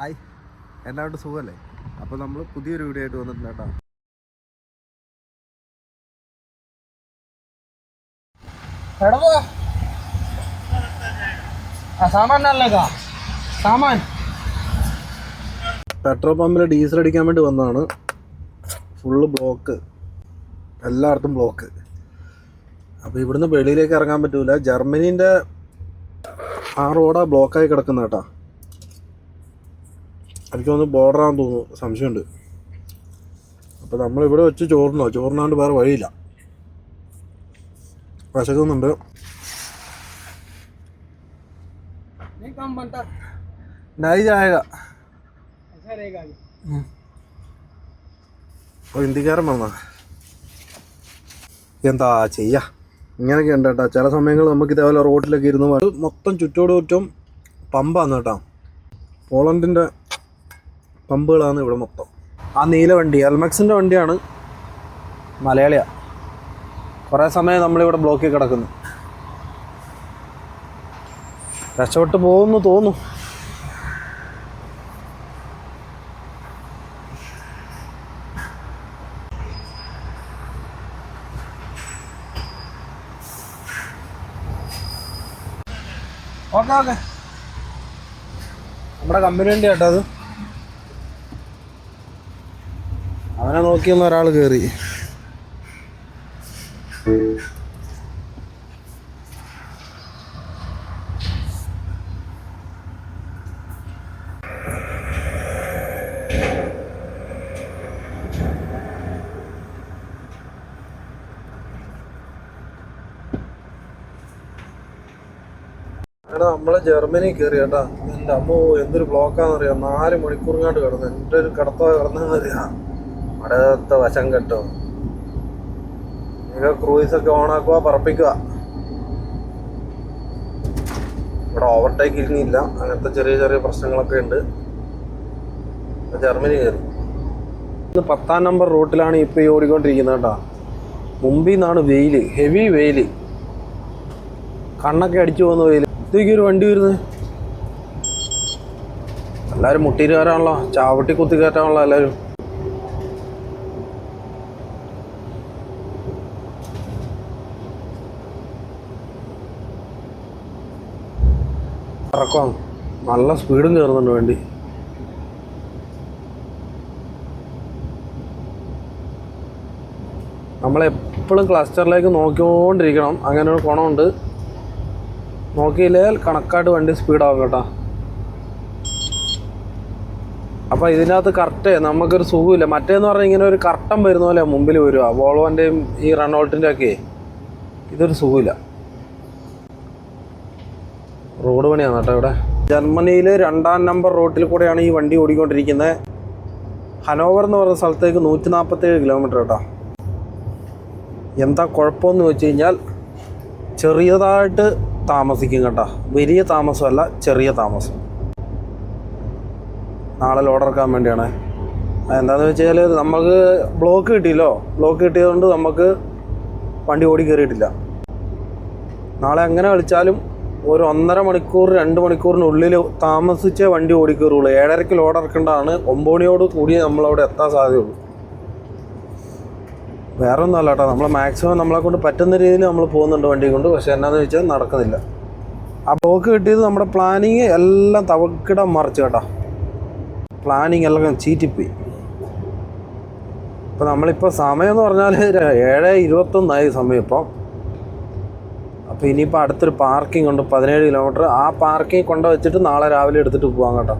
Hi എല്ലാവരും സുഖമല്ലേ? അപ്പോൾ നമ്മൾ പുതിയൊരു വീഡിയോ ആയിട്ട് വന്നിട്ടുണ്ട് കേട്ടോ സാമാൻ പെട്രോൾ പമ്പിൽ ഡീസൽ അടിക്കാൻ വേണ്ടി വന്നതാണ്. Full block. എല്ലായിടത്തും ബ്ലോക്ക്. അപ്പോൾ ഇവിടുന്ന് വെളിയിലേക്ക് ഇറങ്ങാൻ പറ്റൂല. ജർമ്മനീന്റെ ആ റോഡാ ബ്ലോക്കായി കിടക്കുന്ന കേട്ടാ. എനിക്ക് തോന്നുന്നു ബോർഡറാന്ന് തോന്നുന്നു സംശയമുണ്ട് അപ്പോൾ നമ്മളിവിടെ വെച്ച് ചോറിനോ ചോറിനാണ്ട് വേറെ വഴിയില്ല വിശക്കുന്നുണ്ട് नहीं काम बनता നൈ ചായക ऐसा रहेगा ये ഓ ഹിന്ദിക്കാരൻ വന്നാ എന്താ ചെയ്യാ ഇങ്ങനെയൊക്കെ ഉണ്ട് കേട്ടോ ചില സമയങ്ങളിൽ നമുക്ക് ഇതേപോലെ റോഡിലൊക്കെ ഇരുന്ന് വ- മൊത്തം ചുറ്റോട് ചുറ്റും പമ്പാണ് കേട്ടോ പോളണ്ടിൻ്റെ പമ്പുകളാണ് ഇവിടെ മൊത്തം. ആ നീല വണ്ടി എൽമെക്സിന്റെ വണ്ടിയാണ് മലയാളിയ. കുറേ സമയം നമ്മളിവിടെ ബ്ലോക്കിൽ കിടക്കുന്നു. രക്ഷപ്പെട്ട് പോകുന്നു തോന്നുന്നു. Okay okay. നമ്മുടെ കമ്പനി വണ്ടി അത്. നോക്കിയെന്ന് ഒരാൾ കയറി എടാ നമ്മളെ ജർമ്മനി കയറി കേട്ടാ. എന്റെ അമ്മോ എന്തൊരു ബ്ലോക്കാന്നറിയാം നാല് മണിക്കൂറിങ്ങാണ്ട് കിടന്നു. എന്റെ ഒരു കിടത്തോ കിടന്നറിയാം അടുത്ത വശം കെട്ടോ. നിങ്ങൾ ക്രൂയിസൊക്കെ ഓണാക്കുക പറപ്പിക്കുക ഇവിടെ ഓവർടേക്ക് ഇരുന്നില്ല അങ്ങനത്തെ ചെറിയ ചെറിയ പ്രശ്നങ്ങളൊക്കെ ഉണ്ട്. ജർമ്മനി കയറി. ഇന്ന് പത്താം നമ്പർ റൂട്ടിലാണ് ഇപ്പോൾ ഈ ഓടിക്കൊണ്ടിരിക്കുന്നത് കേട്ടോ. മുമ്പിൽ നിന്നാണ് വെയിൽ ഹെവി വെയിൽ കണ്ണൊക്കെ അടിച്ചു പോകുന്ന വെയിൽ. ഇതേക്ക് ഒരു വണ്ടി വരുന്നത് എല്ലാവരും മുട്ടിയിട്ട് കയറാണല്ലോ ചാവട്ടി കുത്തി കയറ്റാണല്ലോ എല്ലാവരും ഇറക്കാം. നല്ല സ്പീഡും കയറുന്നുണ്ട് വേണ്ടി. നമ്മളെപ്പോഴും ക്ലസ്റ്ററിലേക്ക് നോക്കിക്കൊണ്ടിരിക്കണം. അങ്ങനെ ഒരു ഗുണമുണ്ട് നോക്കിയില്ലെങ്കിൽ കണക്കായിട്ട് വണ്ടി സ്പീഡാവും കേട്ടോ. അപ്പോൾ ഇതിനകത്ത് കറക്റ്റ് നമുക്കൊരു സുഖമില്ല. മറ്റേന്ന് പറഞ്ഞാൽ ഇങ്ങനെ ഒരു കർട്ടൻ വരുന്ന പോലെ മുമ്പിൽ വരുക. വോളോന്റെയും ഈ റണ്ണോൾട്ടിന്റെ ഒക്കെ ഇതൊരു സുഖമില്ല. റോഡ് പണിയാണ് കേട്ടോ ഇവിടെ. ജർമ്മനിയിൽ രണ്ടാം നമ്പർ റോട്ടിൽ കൂടെയാണ് ഈ വണ്ടി ഓടിക്കൊണ്ടിരിക്കുന്നത്. ഹനോവർ എന്ന് പറയുന്ന സ്ഥലത്തേക്ക് നൂറ്റി നാൽപ്പത്തേഴ് കിലോമീറ്റർ കേട്ടോ. എന്താ കുഴപ്പമെന്ന് വെച്ച് കഴിഞ്ഞാൽ ചെറിയതായിട്ട് താമസിക്കും കേട്ടോ. വലിയ താമസമല്ല ചെറിയ താമസം. നാളെ ലോഡ് ഇറക്കാൻ വേണ്ടിയാണ്. എന്താണെന്ന് വെച്ച് കഴിഞ്ഞാൽ നമുക്ക് ബ്ലോക്ക് കിട്ടിയല്ലോ. ബ്ലോക്ക് കിട്ടിയതുകൊണ്ട് നമുക്ക് വണ്ടി ഓടി കയറിയിട്ടില്ല. നാളെ അങ്ങനെ കളിച്ചാലും ഒരു ഒന്നര മണിക്കൂർ രണ്ട് മണിക്കൂറിനുള്ളിൽ താമസിച്ച വണ്ടി ഓടിക്കേറുള്ളൂ ഏഴരക്ക് ലോഡ് ഇറക്കേണ്ടതാണ്. ഒമ്പണിയോട് കൂടി നമ്മളവിടെ എത്താൻ സാധ്യതയുള്ളൂ. വേറെ ഒന്നും അല്ല കേട്ടോ നമ്മൾ മാക്സിമം നമ്മളെ കൊണ്ട് പറ്റുന്ന രീതിയിൽ നമ്മൾ പോകുന്നുണ്ട് വണ്ടി കൊണ്ട്. പക്ഷേ എന്നാന്ന് വെച്ചാൽ നടക്കുന്നില്ല. ആ ബ്ലോക്ക് കിട്ടിയത് നമ്മുടെ പ്ലാനിങ് എല്ലാം തവക്കിടം മറിച്ച് കേട്ടോ. പ്ലാനിങ് എല്ലാം ചീറ്റിപ്പോയി. ഇപ്പം നമ്മളിപ്പോൾ സമയം എന്ന് പറഞ്ഞാൽ ഏഴ് ഇരുപത്തൊന്നായി സമയം ഇപ്പം. അപ്പോൾ ഇനിയിപ്പോൾ അടുത്തൊരു പാർക്കിംഗ് ഉണ്ട് പതിനേഴ് കിലോമീറ്റർ ആ പാർക്കിംഗ് കൊണ്ട് വെച്ചിട്ട് നാളെ രാവിലെ എടുത്തിട്ട് പോകാം കേട്ടോ.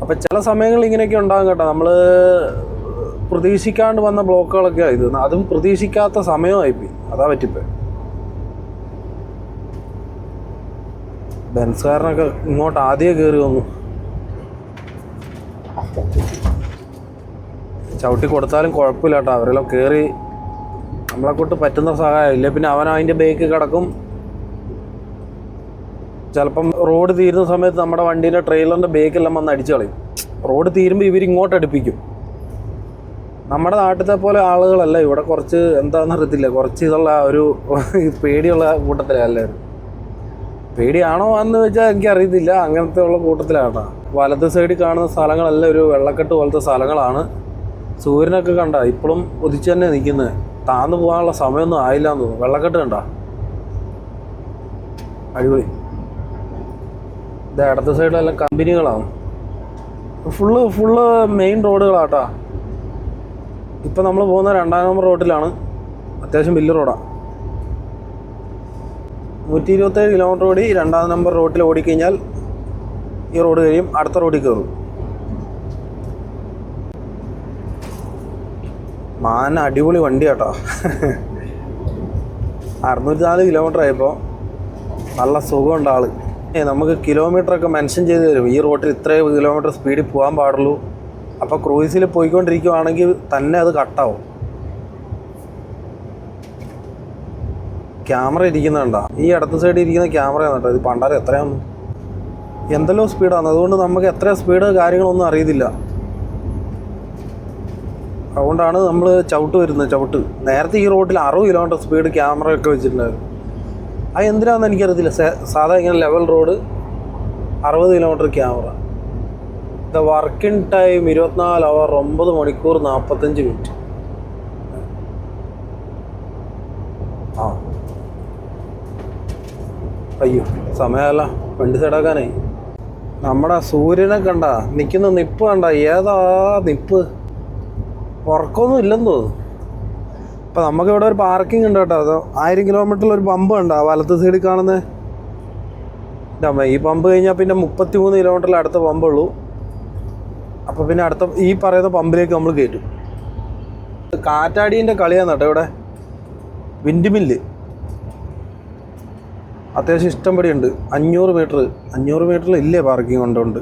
അപ്പോൾ ചില സമയങ്ങളിൽ ഇങ്ങനെയൊക്കെ ഉണ്ടാകും കേട്ടോ. നമ്മൾ പ്രതീക്ഷിക്കാണ്ട് വന്ന ബ്ലോക്കുകളൊക്കെ ഇത്. അതും പ്രതീക്ഷിക്കാത്ത സമയമായിപ്പോയി അതാ പറ്റിപ്പോയി. ബെൻസുകാരനൊക്കെ ഇങ്ങോട്ട് ആദ്യം കയറി വന്നു. ചവിട്ടി കൊടുത്താലും കുഴപ്പമില്ല കേട്ടോ. അവരെല്ലാം കയറി നമ്മളെ കൊണ്ട് പറ്റുന്ന സഹായം ഇല്ല പിന്നെ അവൻ അതിന്റെ ബേക്ക് കിടക്കും. ചിലപ്പം റോഡ് തീരുന്ന സമയത്ത് നമ്മുടെ വണ്ടീന്റെ ട്രെയിലറിന്റെ ബേക്കെല്ലാം വന്ന് അടിച്ചു കളയും. റോഡ് തീരുമ്പോൾ ഇവർ ഇങ്ങോട്ട് അടുപ്പിക്കും. നമ്മുടെ നാട്ടിലത്തെ പോലെ ആളുകളല്ല. ഇവിടെ കുറച്ച് എന്താണെന്ന് അറിയത്തില്ല. കുറച്ച് ഇതുള്ള ഒരു പേടിയുള്ള കൂട്ടത്തിലല്ലായിരുന്നു പേടിയാണോ എന്ന് വെച്ചാൽ എനിക്കറിയത്തില്ല അങ്ങനത്തെ ഉള്ള കൂട്ടത്തിലാണ് വലത് സൈഡിൽ കാണുന്ന സ്ഥലങ്ങളെല്ലാം ഒരു വെള്ളക്കെട്ട് പോലത്തെ സ്ഥലങ്ങളാണ്. സൂര്യനൊക്കെ കണ്ട ഇപ്പോഴും ഒതിച്ച് തന്നെ നിൽക്കുന്നത് താന്നു പോകാനുള്ള സമയമൊന്നും ആയില്ല എന്ന് തോന്നുന്നു. വെള്ളക്കെട്ട് കണ്ട? അടിപൊളി. ഇത് ഇടത്ത സൈഡിലെല്ലാം കമ്പനികളാണ് ഫുള്ള് ഫുള്ള് മെയിൻ റോഡുകളാട്ടോ ഇപ്പം നമ്മൾ പോകുന്ന രണ്ടാം നമ്പർ റോഡിലാണ് അത്യാവശ്യം വലിയ റോഡാണ് നൂറ്റി ഇരുപത്തേഴ് കിലോമീറ്റർ ഓടി രണ്ടാം നമ്പർ റോഡിൽ ഓടിക്കഴിഞ്ഞാൽ ഈ റോഡ് കഴിയും. അടുത്ത റോഡിൽ കയറും മാന അടിപൊളി വണ്ടി കേട്ടോ അറുന്നൂറ്റി നാല് കിലോമീറ്റർ ആയപ്പോൾ നല്ല സുഖമുണ്ട് ആൾ. നമുക്ക് കിലോമീറ്റർ ഒക്കെ മെൻഷൻ ചെയ്ത് തരും. ഈ റോട്ടിൽ ഇത്രയും കിലോമീറ്റർ സ്പീഡിൽ പോകാൻ പാടുള്ളൂ. അപ്പോൾ ക്രൂയിസിൽ പോയിക്കൊണ്ടിരിക്കുവാണെങ്കിൽ തന്നെ അത് കട്ടാവും ക്യാമറ ഇരിക്കുന്നുണ്ടോ ഈ അടുത്ത സൈഡിൽ ഇരിക്കുന്ന ക്യാമറ കേട്ടോ. ഇത് പണ്ടാരം എത്രയാണ്? എന്തെല്ലോ സ്പീഡാണ് അതുകൊണ്ട് നമുക്ക് എത്ര സ്പീഡ് കാര്യങ്ങളൊന്നും അറിയത്തില്ല. അതുകൊണ്ടാണ് നമ്മൾ ചവിട്ട് വരുന്നത്. ചവിട്ട്. നേരത്തെ ഈ റോഡിൽ അറുപത് കിലോമീറ്റർ സ്പീഡ് ക്യാമറ ഒക്കെ വെച്ചിട്ടുണ്ടായിരുന്നു. അത് എന്തിനാണെന്ന് എനിക്കറിയത്തില്ല. സാധാ ഇങ്ങനെ ലെവൽ റോഡ് അറുപത് kilometre camera. The working time ഇരുപത്തിനാല് അവർ ഒമ്പത് മണിക്കൂർ നാൽപ്പത്തഞ്ച് മിനിറ്റ്. ആ. അയ്യോ സമയമല്ല വണ്ടി സൈഡാക്കാനായി നമ്മുടെ സൂര്യനെ കണ്ട നിൽക്കുന്ന നിപ്പ് കണ്ട ഏതാ നിപ്പ്? ഉറക്കമൊന്നും ഇല്ലെന്ന് തോന്നുന്നു. ഇപ്പം നമുക്ക് ഇവിടെ ഒരു പാർക്കിംഗ് ഉണ്ട് കേട്ടോ. അത് ആയിരം കിലോമീറ്ററിൽ ഒരു പമ്പ് ഉണ്ട്. ആ വലത്ത് സൈഡിൽ കാണുന്നത് ഈ പമ്പ് കഴിഞ്ഞാൽ പിന്നെ മുപ്പത്തി മൂന്ന് കിലോമീറ്ററിൽ അടുത്ത പമ്പുള്ളൂ. അപ്പോൾ പിന്നെ അടുത്ത ഈ പറയുന്ന പമ്പിലേക്ക് നമ്മൾ കയറ്റും കാറ്റാടീന്റെ കളിയാണ് കേട്ടോ ഇവിടെ. വിൻഡ് മില്ല് അത്യാവശ്യം ഇഷ്ടം ഉണ്ട്. അഞ്ഞൂറ് മീറ്റർ അഞ്ഞൂറ് മീറ്ററിൽ ഇല്ലേ പാർക്കിംഗ് കൊണ്ടുണ്ട്.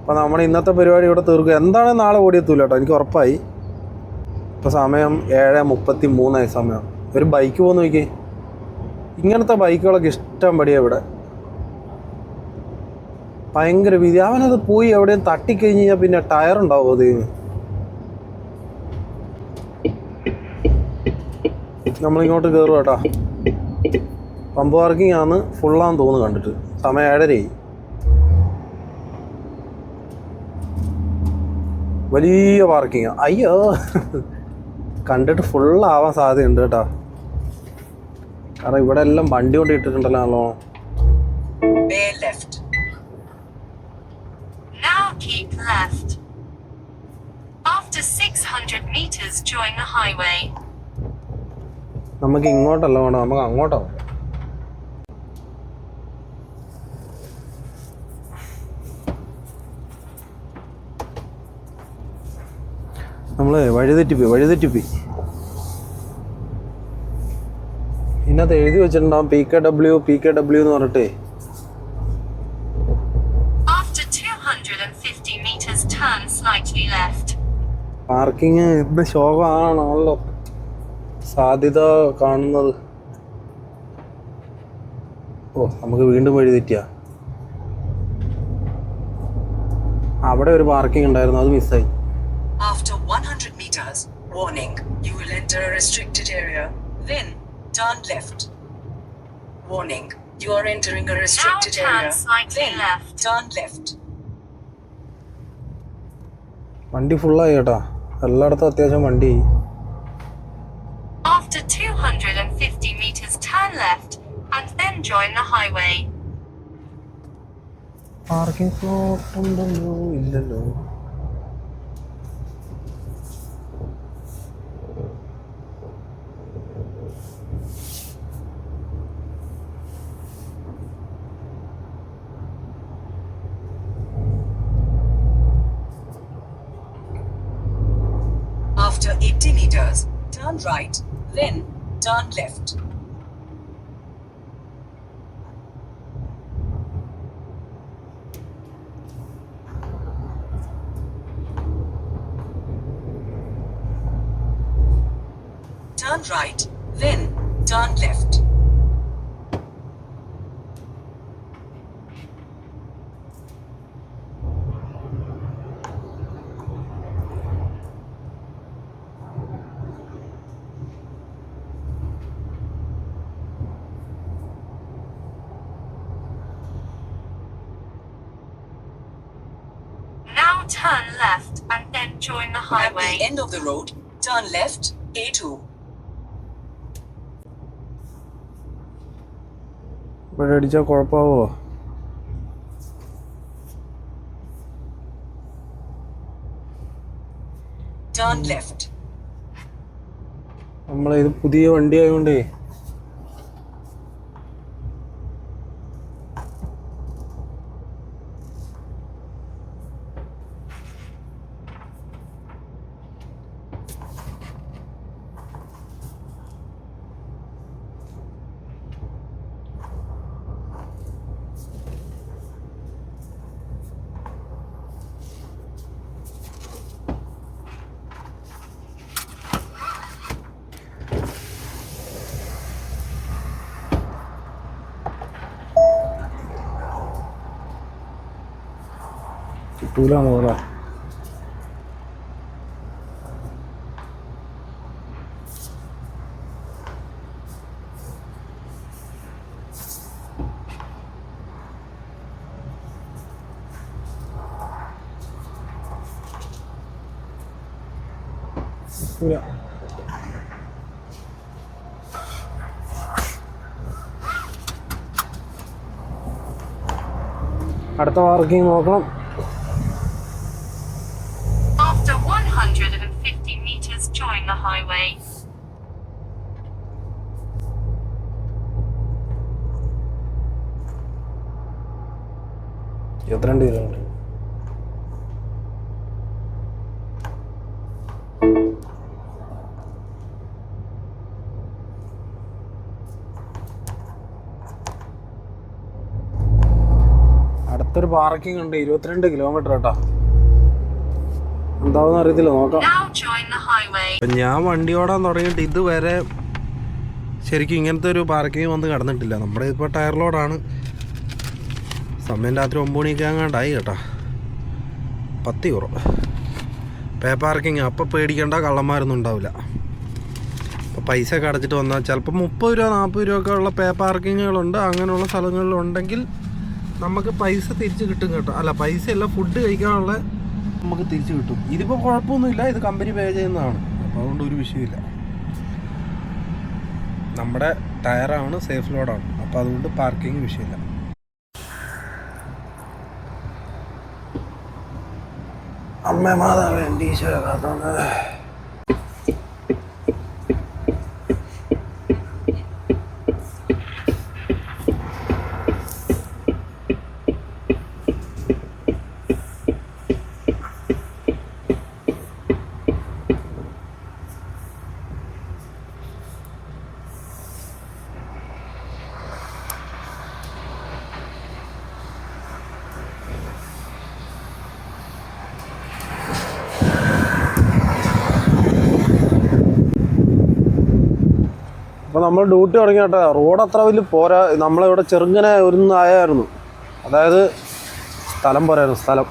അപ്പോൾ നമ്മുടെ ഇന്നത്തെ പരിപാടി ഇവിടെ തീർക്കുക എന്താണ് നാളെ ഓടിയെത്തൂല കേട്ടോ? എനിക്ക് ഉറപ്പായി. ഇപ്പോൾ സമയം ഏഴ് മുപ്പത്തി മൂന്നായി സമയം. ഒരു ബൈക്ക് പോകുന്ന നോക്കി ഇങ്ങനത്തെ ബൈക്കുകളൊക്കെ ഇഷ്ടം പടിയാണ് ഇവിടെ. ഭയങ്കര വീതി അവനത് പോയി എവിടെയും തട്ടിക്കഴിഞ്ഞ് കഴിഞ്ഞാൽ പിന്നെ ടയർ ഉണ്ടാവും അത് നമ്മളിങ്ങോട്ട് കയറും കേട്ടോ പമ്പ് പാർക്കിംഗ് ആണ് ഫുള്ളാന്ന് തോന്നുന്നു കണ്ടിട്ട്. സമയം ഏഴരയായി വലിയ പാർക്കിംഗ് അയ്യോ. കണ്ടിട്ട് ഫുള്ളാവാൻ സാധ്യതയുണ്ട് കേട്ടോ കാരണം ഇവിടെ എല്ലാം വണ്ടി കൊണ്ട് ഇട്ടിട്ടുണ്ടല്ലോ നല്ലോണം Bear left. Now keep left. 600 meters, join the highway. നമുക്ക് ഇങ്ങോട്ടല്ല വേണം നമുക്ക് അങ്ങോട്ടോ നമ്മൾ വഴിതെറ്റിപ്പോയി വഴിതെറ്റിപ്പോയി ഇതിനകത്ത് എഴുതി വെച്ചിട്ടുണ്ടാവും P K W P K W എന്ന് പറഞ്ഞിട്ടേ. After 250 meters, turn slightly parking എന്ത് ശോകമാണല്ലോ സാധ്യത കാണുന്നത്. ഓ നമുക്ക് വീണ്ടും വഴി തെറ്റിയ അവിടെ ഒരു പാർക്കിംഗ് ഉണ്ടായിരുന്നു അത് മിസ്സായി After 100 meters, warning, you will enter a restricted area. Then turn left. Warning, you are entering a restricted turn area. slightly Then left. turn left. വണ്ടി ഫുള്ളായി കേട്ടാ എല്ലായിടത്തും അത്യാവശ്യം വണ്ടി After 250 meters, turn left and then join the highway. Parking slot ഉണ്ടല്ലോ ഇല്ലല്ലോ After 80 meters, turn right. Then turn left. Turn left and then join the highway. At the end of the road, turn left, A2. ഇവിടെ അടിച്ചാൽ കുഴപ്പമാവോ Turn left. നമ്മളിത് പുതിയ വണ്ടി ആയതുകൊണ്ടേ കിട്ടൂലാന്ന് പറ. കിട്ടൂല അടുത്ത പാർക്കിംഗ് നോക്കണം After 150 meters, join the highway. ഇരുപത്തിരണ്ട് കിലോമീറ്റർ അടുത്തൊരു പാർക്കിംഗ് ഉണ്ട്. ഇരുപത്തിരണ്ട് കിലോമീറ്റർ കേട്ടോ എന്താവെന്ന് അറിയത്തില്ല നോക്കാം. ഞാൻ വണ്ടി ഓടാൻ തുടങ്ങിയിട്ട് ഇതുവരെ ശരിക്കും ഇങ്ങനത്തെ ഒരു പാർക്കിംഗ് വന്ന് കടന്നിട്ടില്ല. നമ്മുടെ ഇപ്പോൾ ടയർ ലോഡാണ് സമയം രാത്രി ഒമ്പത് മണിയൊക്കെ അങ്ങാണ്ടായി കേട്ടോ. പത്ത് യൂറോ പേ പാർക്കിംഗ്. അപ്പം പേടിക്കേണ്ട കള്ളന്മാരൊന്നും ഉണ്ടാവില്ല. അപ്പോൾ പൈസ ഒക്കെ അടച്ചിട്ട് വന്നാൽ ചിലപ്പോൾ മുപ്പത് രൂപ നാൽപ്പത് രൂപ ഒക്കെ ഉള്ള പേ പാർക്കിങ്ങുകളുണ്ട്. അങ്ങനെയുള്ള സ്ഥലങ്ങളിലുണ്ടെങ്കിൽ നമുക്ക് പൈസ തിരിച്ചു കിട്ടും കേട്ടോ. അല്ല പൈസ അല്ല ഫുഡ് കഴിക്കാനുള്ള നമുക്ക് തിരിച്ചു കിട്ടും. ഇതിപ്പോൾ കുഴപ്പമൊന്നുമില്ല ഇത് കമ്പനി പേ ചെയ്യുന്നതാണ്. അപ്പോൾ അതുകൊണ്ട് ഒരു വിഷയമില്ല. നമ്മുടെ ടയറാണ് സേഫ് ലോഡാണ് അപ്പോൾ അതുകൊണ്ട് പാർക്കിംഗ് വിഷയമില്ല. അമ്മ മാതാവ് എന്റെ ഈശ്വര നമ്മൾ ഡ്യൂട്ടി തുടങ്ങിയിട്ട് റോഡ് അത്ര വലിയ പോരാ നമ്മളിവിടെ ചെറുങ്ങനെ ഒരു ആയായിരുന്നു. അതായത് സ്ഥലം പോരായിരുന്നു സ്ഥലം.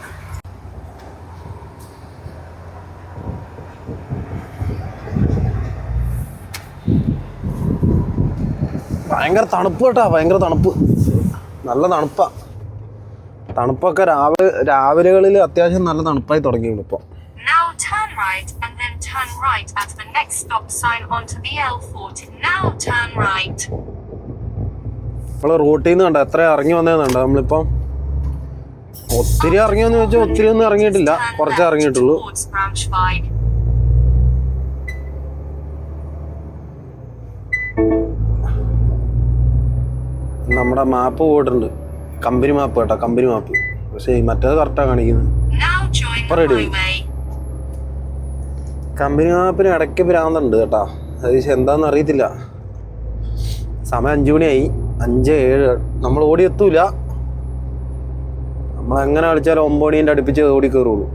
ഭയങ്കര തണുപ്പ് കേട്ടാ ഭയങ്കര തണുപ്പ്. നല്ല തണുപ്പാ. തണുപ്പൊക്കെ രാവിലെ രാവിലെകളിൽ അത്യാവശ്യം നല്ല തണുപ്പായി തുടങ്ങിയിരുന്നു ഇപ്പോൾ turn right at the next stop sign onto the L40. Now turn right. നമ്മൾ റൂട്ടിൽ നിന്ന് കണ്ട? എത്ര ഇറങ്ങി വന്നതെന്നുണ്ട് നമ്മളിപ്പം? ഒത്തിരി ഇറങ്ങിയെന്ന് വെച്ചാൽ ഒത്തിരി ഒന്നും ഇറങ്ങിയിട്ടില്ല. കുറച്ച് ഇറങ്ങിയിട്ടുള്ളൂ. നമ്മുടെ മാപ്പ് പോയിട്ടുണ്ട്. കമ്പനി മാപ്പ് കേട്ടോ കമ്പനി മാപ്പ്. പക്ഷേ മറ്റേത് കറക്റ്റാണ് കാണിക്കുന്നത്. കമ്പനി മാപ്പിന് ഇടയ്ക്ക് ഭ്രാന്തുണ്ട് കേട്ടോ. അത് എന്താണെന്ന് അറിയത്തില്ല. സമയം അഞ്ചു മണിയായി. അഞ്ച് ഏഴ്. നമ്മൾ ഓടി എത്തൂല. നമ്മൾ എങ്ങനെ കളിച്ചാലും ഒമ്പത് മണീന്റെ അടുപ്പിച്ച് ഓടി കയറുള്ളൂ.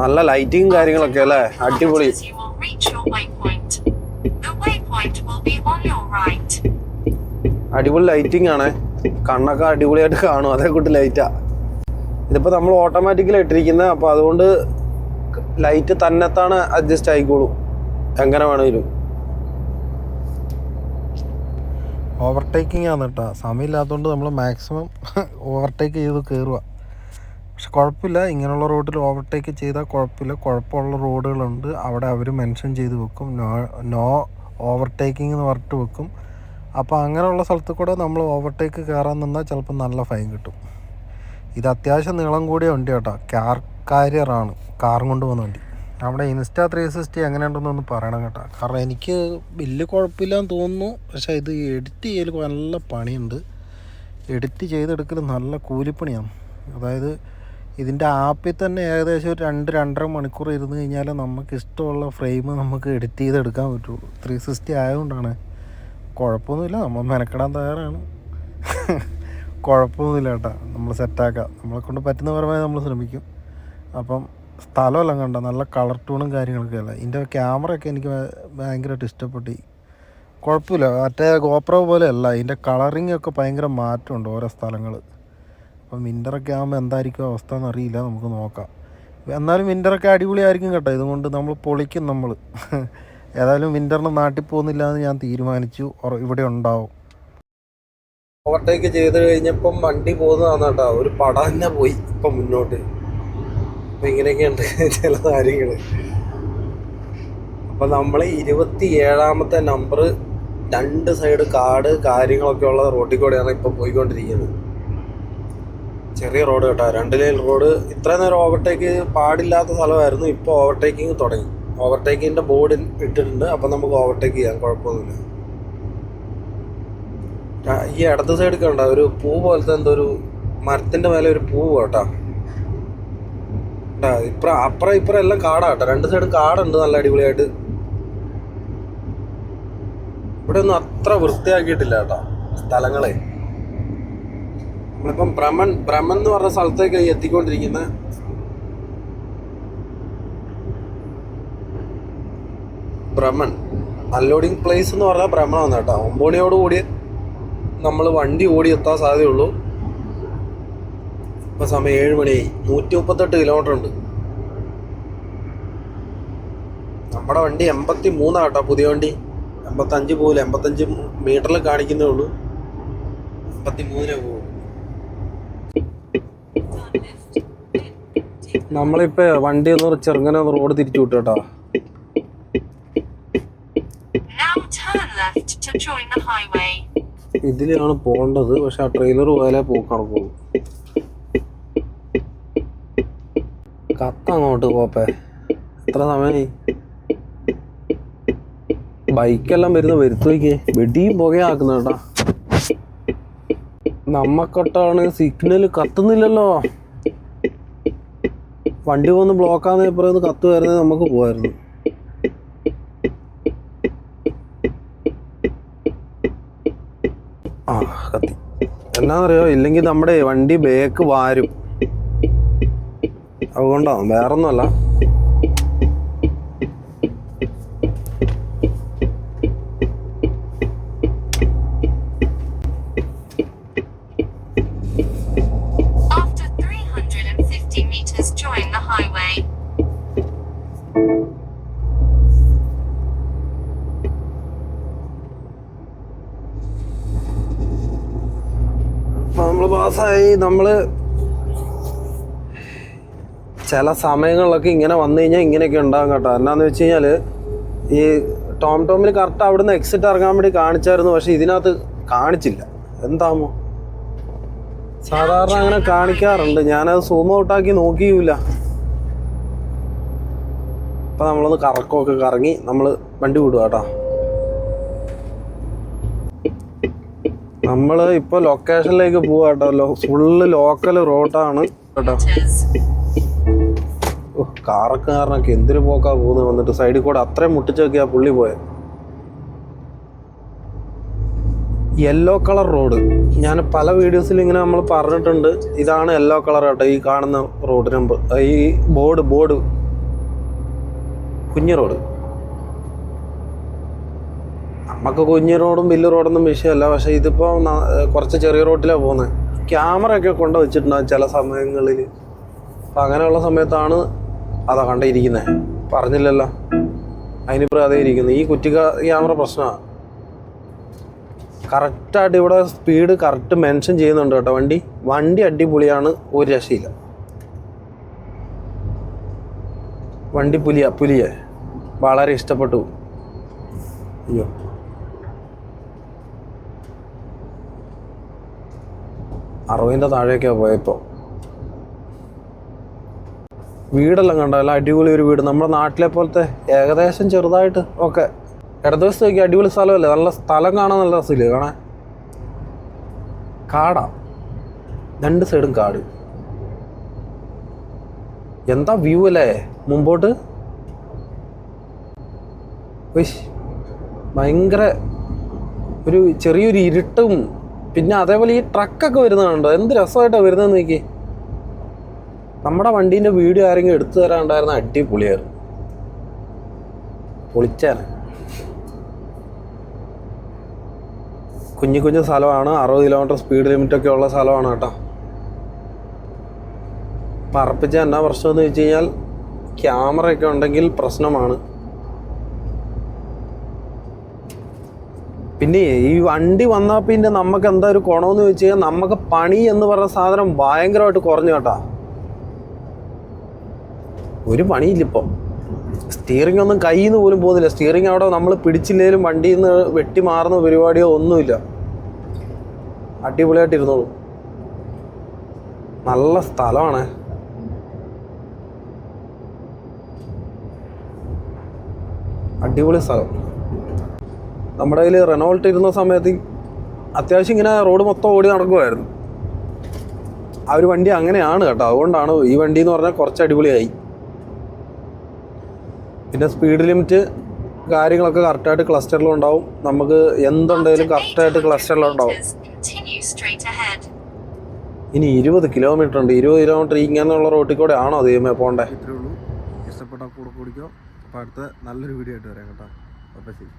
നല്ല ലൈറ്റിങ് കാര്യങ്ങളൊക്കെ അല്ലേ? അടിപൊളി. അടിപൊളി ലൈറ്റിംഗ് ആണ്. കണ്ണൊക്കെ അടിപൊളിയായിട്ട് കാണും. അതേ കൂട്ടി ലൈറ്റാ ഇതിപ്പോൾ നമ്മൾ ഓട്ടോമാറ്റിക്കലി ഇട്ടിരിക്കുന്നത് അപ്പോൾ അതുകൊണ്ട് ലൈറ്റ് തന്നെത്താണ് അഡ്ജസ്റ്റ് ആയിക്കോളും. എങ്ങനെ വേണമെങ്കിലും ഓവർടേക്കിംഗ് ആണ് കേട്ടോ സമയമില്ലാത്തതുകൊണ്ട് നമ്മൾ മാക്സിമം ഓവർടേക്ക് ചെയ്ത് കയറുക പക്ഷെ കുഴപ്പമില്ല ഇങ്ങനെയുള്ള റോഡിൽ ഓവർടേക്ക് ചെയ്താൽ കുഴപ്പമില്ല കുഴപ്പമുള്ള റോഡുകളുണ്ട് അവിടെ അവർ മെൻഷൻ ചെയ്ത് വെക്കും. നോ നോ ഓവർടേക്കിംഗ് എന്ന് പറഞ്ഞിട്ട് വെക്കും. അപ്പോൾ അങ്ങനെയുള്ള സ്ഥലത്ത് കൂടെ നമ്മൾ ഓവർടേക്ക് കയറാൻ നിന്നാൽ ചിലപ്പോൾ നല്ല ഫൈൻ കിട്ടും. ഇത് അത്യാവശ്യം നീളം കൂടിയ വണ്ടി കേട്ടോ. കാർ കാരിയറാണ് കാറും കൊണ്ട് പോകുന്ന വണ്ടി. നമ്മുടെ ഇൻസ്റ്റാ ത്രീ സിക്സ്റ്റി എങ്ങനെയുണ്ടെന്നൊന്ന് പറയണം കേട്ടോ. കാരണം എനിക്ക് വലിയ കുഴപ്പമില്ലാന്ന് തോന്നുന്നു. പക്ഷേ ഇത് എഡിറ്റ് ചെയ്യൽ നല്ല പണിയുണ്ട്. എഡിറ്റ് ചെയ്തെടുക്കൽ നല്ല കൂലിപ്പണിയാണ്. അതായത് ഇതിന്റെ ആപ്പിൽ തന്നെ ഏകദേശം ഒരു രണ്ട് രണ്ടര മണിക്കൂർ ഇരുന്ന് കഴിഞ്ഞാൽ നമുക്ക് ഇഷ്ടമുള്ള ഫ്രെയിം നമുക്ക് എഡിറ്റ് ചെയ്തെടുക്കാൻ പറ്റുള്ളൂ. ത്രീ സിക്സ്റ്റി ആയതുകൊണ്ടാണ് കുഴപ്പമൊന്നുമില്ല നമ്മൾ മെനക്കെടാൻ തയ്യാറാണ്. കുഴപ്പമൊന്നുമില്ല കേട്ടോ നമ്മൾ സെറ്റാക്കാം നമ്മളെ കൊണ്ട് പറ്റുന്ന പരമായി നമ്മൾ ശ്രമിക്കും. അപ്പം സ്ഥലമെല്ലാം കണ്ട നല്ല കളർ ടൂണും കാര്യങ്ങളൊക്കെ അല്ല? ഇതിന്റെ ക്യാമറയൊക്കെ എനിക്ക് ഭയങ്കരമായിട്ട് ഇഷ്ടപ്പെട്ടു. കുഴപ്പമില്ല മറ്റേ ഗോപ്ര പോലെ അല്ല ഇതിന്റെ കളറിങ് ഒക്കെ ഭയങ്കര മാറ്റമുണ്ട് ഓരോ സ്ഥലങ്ങൾ അപ്പം വിന്ററൊക്കെ ആകുമ്പോൾ എന്തായിരിക്കും അവസ്ഥ എന്നറിയില്ല നമുക്ക് നോക്കാം. എന്നാലും വിന്ററൊക്കെ അടിപൊളിയായിരിക്കും കേട്ടോ ഇതുകൊണ്ട് നമ്മൾ പൊളിക്കും നമ്മൾ ഏതായാലും വിന്ററിന് നാട്ടിൽ പോകുന്നില്ല എന്ന് ഞാൻ തീരുമാനിച്ചു. ഇവിടെ ഉണ്ടാവും. ഓവർടേക്ക് ചെയ്ത് കഴിഞ്ഞപ്പം വണ്ടി പോകുന്നതാണ് കേട്ടോ. ഒരു പട തന്നെ പോയി ഇപ്പം മുന്നോട്ട്. അപ്പം ഇങ്ങനെയൊക്കെയുണ്ട് ചില കാര്യങ്ങൾ അപ്പം നമ്മൾ ഇരുപത്തി ഏഴാമത്തെ നമ്പർ രണ്ട് സൈഡ് കാട് കാര്യങ്ങളൊക്കെ ഉള്ള റോഡിൽ കൂടെയാണ് ഇപ്പോൾ പോയിക്കൊണ്ടിരിക്കുന്നത്. ചെറിയ റോഡ് കേട്ടോ. രണ്ട് ലൈൻ റോഡ് ഇത്ര നേരം ഓവർടേക്ക് പാടില്ലാത്ത സ്ഥലമായിരുന്നു. ഇപ്പോൾ ഓവർടേക്കിങ് തുടങ്ങി. ഓവർടേക്കിങ്ങിന്റെ ബോർഡിൽ ഇട്ടിട്ടുണ്ട് അപ്പം നമുക്ക് ഓവർടേക്ക് ചെയ്യാം കുഴപ്പമൊന്നുമില്ല. ഈ ഇടത് സൈഡ് കണ്ട ഒരു പൂ പോലത്തെ എന്തോ ഒരു മരത്തിന്റെ മേലെ ഒരു പൂ കേട്ടാ. ട്ടാ, ഇപ്പറ അപ്പുറം ഇപ്പുറം എല്ലാം കാടാ കേട്ടോ രണ്ട് സൈഡ് കാടുണ്ട് നല്ല അടിപൊളിയായിട്ട്. ഇവിടെ ഒന്നും അത്ര വൃത്തിയാക്കിയിട്ടില്ല കേട്ടോ സ്ഥലങ്ങളെ. നമ്മളിപ്പം ഭ്രമൺ ഭ്രമൺ എന്ന് പറഞ്ഞ സ്ഥലത്തേക്ക് എത്തിക്കൊണ്ടിരിക്കുന്ന. ഭ്രമൺ അൺലോഡിങ് പ്ലേസ് എന്ന് പറഞ്ഞാൽ ഭ്രമണമാണ് കേട്ടോ. ഒമ്പണിയോട് കൂടി നമ്മൾ വണ്ടി ഓടി എത്താൻ സാധ്യതയുള്ളൂ. ഇപ്പം സമയം ഏഴ് മണിയായി നൂറ്റി മുപ്പത്തെട്ട് കിലോമീറ്റർ ഉണ്ട്. നമ്മുടെ വണ്ടി എൺപത്തി മൂന്നാണ് കേട്ടോ പുതിയ വണ്ടി. എൺപത്തഞ്ച് പോകില്ല എൺപത്തഞ്ച് മീറ്ററിൽ കാണിക്കുന്നേ ഉള്ളൂ. എൺപത്തി മൂന്നിനെ പോകും നമ്മളിപ്പോൾ വണ്ടി ഒന്ന് ചെറുങ്ങനെ ഒന്ന് റോഡ് തിരിച്ചു വിട്ടു കേട്ടോ. ഇതിലാണ് പോകേണ്ടത്. പക്ഷെ ആ ട്രെയിലർ പോയാലേ പോക്കാണ് പോകും. കത്ത അങ്ങോട്ട് പോപ്പേ. എത്ര സമയമായി ബൈക്കെല്ലാം വരുന്ന വരുത്തു നോക്കിയേ. വെടിയും പുകയാക്കുന്ന കേട്ടാ. നമ്മക്കൊട്ടാണ് സിഗ്നൽ കത്തുന്നില്ലല്ലോ. വണ്ടി വന്ന് ബ്ലോക്കാന്ന് പറയുന്നത് കത്ത് വരുന്നത് നമുക്ക് പോകായിരുന്നു ആ കത്തി. എന്നാന്നറിയോ? ഇല്ലെങ്കിൽ നമ്മുടെ വണ്ടി ബേക്ക് വാരും. അതുകൊണ്ടാണ് വേറൊന്നുമല്ല. നമ്മൾ ചില സമയങ്ങളിലൊക്കെ ഇങ്ങനെ വന്നു കഴിഞ്ഞാൽ ഇങ്ങനെയൊക്കെ ഉണ്ടാകും കേട്ടോ. എന്നാന്ന് വെച്ച് കഴിഞ്ഞാൽ ഈ ടോം ടോമിൽ കറക്റ്റ് അവിടുന്ന് എക്സിറ്റ് ഇറങ്ങാൻ വേണ്ടി കാണിച്ചായിരുന്നു പക്ഷെ ഇതിനകത്ത് കാണിച്ചില്ല. എന്താമോ? സാധാരണ അങ്ങനെ കാണിക്കാറുണ്ട്. ഞാനത് സൂം ഔട്ടാക്കി നോക്കിയില്ല. അപ്പൊ നമ്മളൊന്ന് കറക്കമൊക്കെ കറങ്ങി നമ്മൾ വണ്ടി വിടുക കേട്ടോ. നമ്മൾ ഇപ്പൊ ലൊക്കേഷനിലേക്ക് പോവാ കേട്ടോ ഫുള്ള് ലോക്കൽ റോഡാണ് കേട്ടോ. കാറൊക്കെ കാരണമൊക്കെ എന്തൊരു പോക്കാ പോകുന്നത് വന്നിട്ട് സൈഡിൽ കൂടെ അത്രയും മുട്ടിച്ചൊക്കെയാ പുള്ളി പോയത് യെല്ലോ കളർ റോഡ് ഞാൻ പല വീഡിയോസിൽ ഇങ്ങനെ നമ്മൾ പറഞ്ഞിട്ടുണ്ട്. ഇതാണ് യെല്ലോ കളർ കേട്ടോ ഈ കാണുന്ന റോഡ് നമ്പർ ഈ ബോർഡ് ബോർഡ് കുഞ്ഞു റോഡ് നമുക്ക് കുഞ്ഞു റോഡും വലിയ റോഡൊന്നും വിഷയമല്ല. പക്ഷേ ഇതിപ്പോൾ കുറച്ച് ചെറിയ റോഡിലാണ് പോകുന്നത് ക്യാമറ ഒക്കെ കൊണ്ട് വെച്ചിട്ടുണ്ടാകും ചില സമയങ്ങളിൽ അപ്പം അങ്ങനെയുള്ള സമയത്താണ് അതാ കണ്ടിരിക്കുന്നത് പറഞ്ഞില്ലല്ലോ. അതിനിപ്പോൾ അതേ ഇരിക്കുന്നത് ഈ കുറ്റി ക്യാമറ പ്രശ്നമാണ് കറക്റ്റായിട്ട് ഇവിടെ സ്പീഡ് കറക്റ്റ് മെൻഷൻ ചെയ്യുന്നുണ്ട് കേട്ടോ വണ്ടി. വണ്ടി അടിപൊളിയാണ് ഒരു രക്ഷയില്ല. വണ്ടി പുലിയ പുലിയെ. വളരെ ഇഷ്ടപ്പെട്ടു. അയ്യോ. അറുപതിന്റെ താഴേക്കാണ് പോയപ്പോൾ വീടെല്ലാം കണ്ടോ? എല്ലാം അടിപൊളി ഒരു വീട്. നമ്മുടെ നാട്ടിലെ പോലത്തെ ഏകദേശം ചെറുതായിട്ട് ഒക്കെ. ഇടതുവശത്ത് നോക്കി അടിപൊളി സ്ഥലമല്ലേ? നല്ല സ്ഥലം കാണാൻ നല്ല രസമില്ലേ? കാണാൻ. കാടാ. രണ്ട് സൈഡും കാട്. എന്താ വ്യൂ അല്ലേ? മുമ്പോട്ട്. ഭയങ്കര ഒരു ചെറിയൊരു ഇരുട്ടും പിന്നെ അതേപോലെ ഈ ട്രക്കൊക്കെ വരുന്നതുണ്ടോ എന്ത് രസമായിട്ടാണ് വരുന്നതെന്ന് നോക്കി നമ്മുടെ വണ്ടീന്റെ വീഡിയോ ആരെങ്കിലും എടുത്തു തരാണ്ടായിരുന്ന അടിപൊളിയായിരുന്നു. പൊളിച്ചാണ്. കുഞ്ഞു കുഞ്ഞു സ്ഥലമാണ്. അറുപത് കിലോമീറ്റർ സ്പീഡ് ലിമിറ്റ് ഒക്കെ ഉള്ള സ്ഥലമാണ് കേട്ടോ. പറപ്പിച്ച എന്നാ പ്രശ്നം എന്ന് വെച്ച് കഴിഞ്ഞാൽ ക്യാമറയൊക്കെ ഉണ്ടെങ്കിൽ പ്രശ്നമാണ്. പിന്നെ ഈ വണ്ടി വന്നാൽ പിന്നെ നമുക്ക് എന്താ ഒരു ഗുണമെന്ന് വെച്ച് കഴിഞ്ഞാൽ നമുക്ക് പണി എന്ന് പറഞ്ഞ സാധനം ഭയങ്കരമായിട്ട് കുറഞ്ഞു കേട്ടാ. ഒരു പണിയില്ല ഇപ്പം. സ്റ്റിയറിംഗ് ഒന്നും കയ്യിൽ നിന്ന് പോലും പോകുന്നില്ല. സ്റ്റിയറിംഗ് അവിടെ നമ്മൾ പിടിച്ചില്ലേലും വണ്ടിയിൽ നിന്ന് വെട്ടി മാറുന്ന പരിപാടിയോ ഒന്നുമില്ല. അടിപൊളിയായിട്ട് ഇരുന്നോളൂ. നല്ല സ്ഥലമാണ്. അടിപൊളി സ്ഥലം. നമ്മുടെ കയ്യിൽ റെനോൾട്ട് ഇരുന്ന സമയത്ത് അത്യാവശ്യം ഇങ്ങനെ റോഡ് മൊത്തം ഓടി നടക്കുമായിരുന്നു ആ ഒരു വണ്ടി അങ്ങനെയാണ് കേട്ടോ. അതുകൊണ്ടാണ് ഈ വണ്ടി എന്ന് പറഞ്ഞാൽ കുറച്ച് അടിപൊളിയായി. പിന്നെ സ്പീഡ് ലിമിറ്റ് കാര്യങ്ങളൊക്കെ കറക്റ്റായിട്ട് ക്ലസ്റ്ററിലുണ്ടാവും നമുക്ക് എന്തുണ്ടെങ്കിലും കറക്റ്റായിട്ട് 800 ക്ലസ്റ്ററിലുണ്ടാവും. ഇനി ഇരുപത് കിലോമീറ്റർ ഉണ്ട്. ഇരുപത് കിലോമീറ്റർ ഇങ്ങനെയുള്ള റോട്ടിൽ കൂടെ ആണോ ദൈവമേ പോണ്ടേ? ഇത്രയേ ഉള്ളൂ. ഇഷ്ടപ്പെട്ട കൂടെ കൂടിക്കോ. അപ്പോൾ അടുത്ത നല്ലൊരു വീഡിയോ ആയിട്ട് വരാം കേട്ടോ. അപ്പോൾ ശരി.